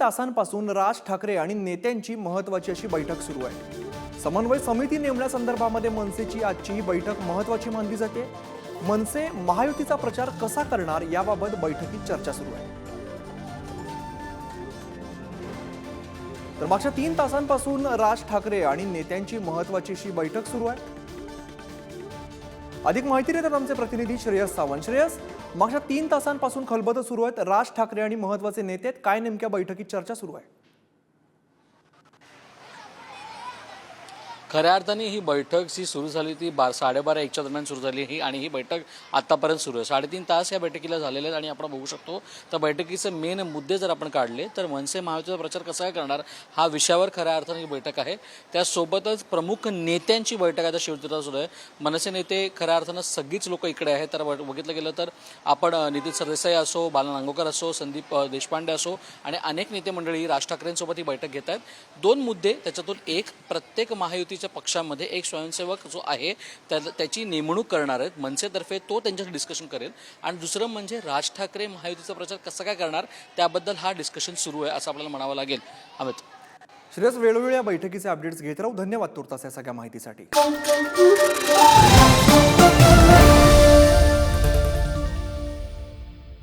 तासांपासून राज ठाकरे आणि नेत्यांची महत्वाची अशी बैठक सुरू आहे. समन्वय समिती नेमण्यासंदर्भामध्ये मनसेची आजची ही बैठक महत्वाची मानली जाते. मनसे महायुतीचा प्रचार कसा करणार याबाबत बैठकीत चर्चा सुरू आहे. तर मागच्या तीन तासांपासून राज ठाकरे आणि नेत्यांची महत्वाची अशी बैठक सुरू आहे. अधिक माहिती देतात आमचे प्रतिनिधी श्रेयस सावंत. श्रेयस मागच्या तीन तासांपासून खलबत सुरू आहेत. राज ठाकरे आणि महत्त्वाचे नेते आहेत. काय नेमक्या बैठकीत चर्चा सुरू आहे? खऱ्या अर्थाने ही बैठक जी सुरू झाली ती बार साडेबारा एकच्या दरम्यान सुरू झाली ही आणि ही बैठक आतापर्यंत सुरू आहे. साडेतीन तास या बैठकीला झालेले आहेत आणि आपण बघू शकतो तर बैठकीचे मेन मुद्दे जर आपण काढले तर मनसे महायुतीचा प्रचार कसा काय करणार हा विषयावर खऱ्या अर्थाने ही बैठक आहे. त्यासोबतच प्रमुख नेत्यांची बैठक आता शिवसेना सुरू आहे. मनसे नेते खऱ्या अर्थानं सगळीच लोक इकडे आहेत. तर बघ- बघितलं गेलं तर आपण नितीन सरदेसाई असो बाला नांगोकर असो संदीप देशपांडे असो आणि अनेक नेते मंडळी राज ठाकरेंसोबत ही बैठक घेत आहेत. दोन मुद्दे त्याच्यातून एक प्रत्येक महायुतीच्या पक्षामध्ये एक स्वयंसेवक जो आहे त्या त्याची नेमणूक करणार आहेत. मनसेतर्फे तो त्यांच्याशी डिस्कशन करेल. आणि दुसरं म्हणजे राज ठाकरे महायुतीचा प्रचार कसा काय करणार त्याबद्दल हा डिस्कशन सुरू आहे असं आपल्याला म्हणावं लागेल. अमित. श्रेयस वेळोवेळी या बैठकीचे अपडेट्स घेत राहू. धन्यवाद तुर्तास या सगळ्या माहितीसाठी.